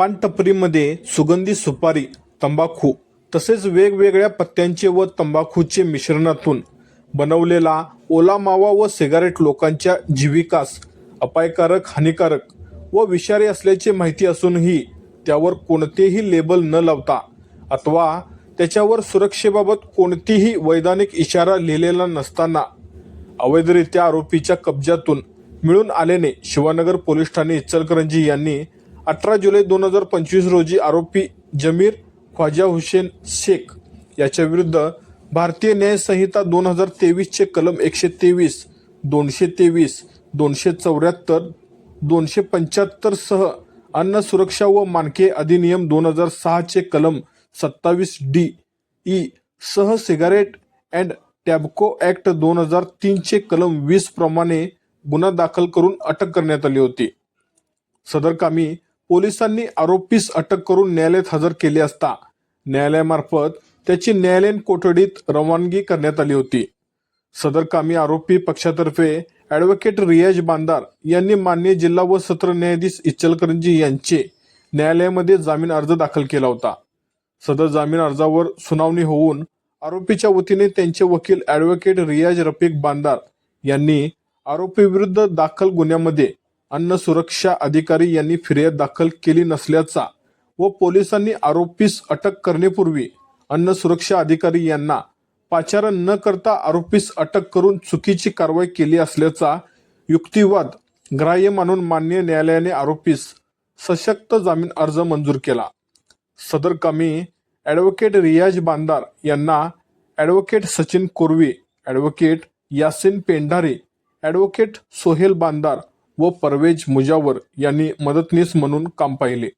पानटपरीमध्ये सुगंधी सुपारी तंबाखू तसेच वेगवेगळ्या पत्त्यांचे व तंबाखूचे मिश्रणातून बनवलेला ओला मावा व सिगारेट लोकांच्या जीविकास अपायकारक हानिकारक व विषारी असल्याची माहिती असूनही त्यावर कोणतेही लेबल न लावता अथवा त्याच्यावर सुरक्षेबाबत कोणतीही वैधानिक इशारा लिहिलेला नसताना अवैधरित्या आरोपीच्या कब्जातून मिळून आल्याने शिवानगर पोलीस ठाणे इचलकरंजी यांनी अठरा जुलै दोन हजार पंचवीस रोजी आरोपी जमीर ख्वाजा हुसेन शेख याच्या विरुद्ध भारतीय न्यायसंहिता दोन हजार तेवीसचे कलम एकशे तेवीस दोनशे तेवीस दोनशे चौऱ्याहत्तर दोनशे पंच्याहत्तर सह अन्न सुरक्षा व मानके अधिनियम दोन हजार सहाचे कलम सत्तावीस डी ई सह सिगारेट अँड टॅबको ॲक्ट दोन हजार तीनचे कलम वीस प्रमाणे गुन्हा दाखल करून अटक करण्यात आली होती. सदर कामी पोलिसांनी आरोपीस अटक करून न्यायालयात हजर केले असता न्यायालयामार्फत त्याची न्यायालयीन कोठडीत रवानगी करण्यात आली होती. सदर कामी आरोपी पक्षातर्फे ॲडव्होकेट रियाज बांदार यांनी मान्य जिल्हा व सत्र न्यायाधीश इचलकरंजी यांचे न्यायालयामध्ये जामीन अर्ज दाखल केला होता. सदर जामीन अर्जावर सुनावणी होऊन आरोपीच्या वतीने त्यांचे वकील ॲडव्होकेट रियाज रफिक बांदार यांनी आरोपीविरुद्ध दाखल गुन्ह्यामध्ये अन्न सुरक्षा अधिकारी यांनी फिर्याद दाखल केली नसल्याचा व पोलिसांनी आरोपीस अटक करण्यापूर्वी अन्न सुरक्षा अधिकारी यांना पाचारण न करता आरोपीस अटक करून चुकीची कारवाई केली असल्याचा युक्तिवाद ग्राह्य मानून मान्य न्यायालयाने आरोपीस सशक्त जामीन अर्ज मंजूर केला. सदर कामी ॲडव्होकेट रियाज बांदार यांना ॲडव्होकेट सचिन कोरवे ॲडव्होकेट यासिन पेंढारे ॲडव्होकेट सोहेल बांदार व परवेज मुजावर यांनी मदतनीस म्हणून काम पाहिले.